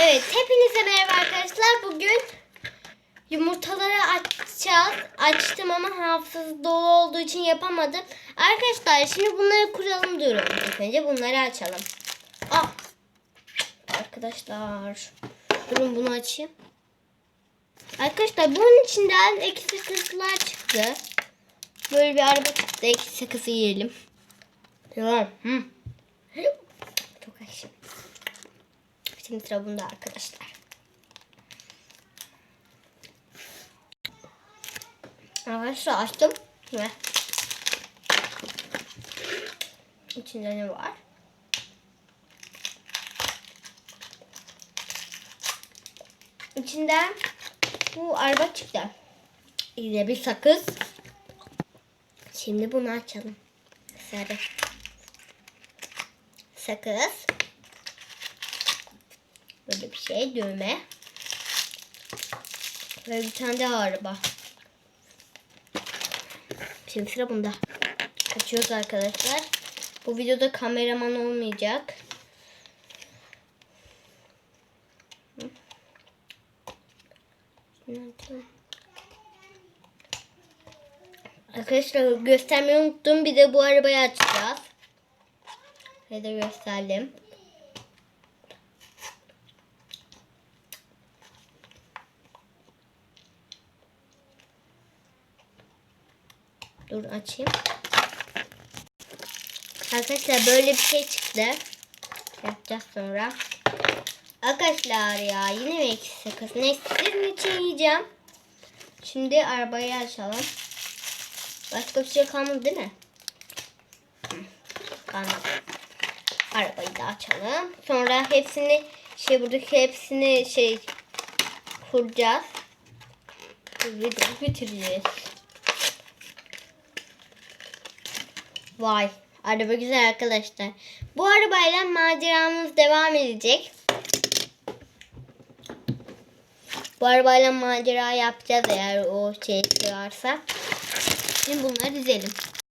Evet, hepinize merhaba arkadaşlar. Bugün yumurtaları açacağız. Açtım ama hafızası dolu olduğu için yapamadım. Arkadaşlar şimdi bunları kuralım diyorum. İlk önce bunları açalım. Ah. Arkadaşlar. Durun bunu açayım. Arkadaşlar bunun içinden eksi sakızlar çıktı. Böyle bir araba çıktı. Eksi sakızı yiyelim. Tamam. Hı. Şimdi sıra bunda arkadaşlar. Arkadaşlar açtım. Ve içinde ne var? İçinden bu araba çıktı. Yine bir sakız. Şimdi bunu açalım. Sarı. Sakız. Böyle bir şey düğme. Ve bir tane daha araba. Şimdi sıra bunda. Açıyoruz arkadaşlar. Bu videoda kameraman olmayacak. Arkadaşlar göstermeyi unuttum. Bir de bu arabayı açacağız. Ve de gösterdim. Dur açayım. Arkadaşlar böyle bir şey çıktı. Yapacağız sonra. Arkadaşlar ya yine mi eksi sakız? Neyse sizin için yiyeceğim. Şimdi arabayı açalım. Başka bir şey kalmadı değil mi? Kalmadı. Arabayı da açalım. Sonra hepsini şey buradaki hepsini şey kuracağız. Bitireceğiz. Vay. Araba güzel arkadaşlar. Bu arabayla maceramız devam edecek. Bu arabayla macera yapacağız eğer o şey varsa. Şimdi bunları dizelim.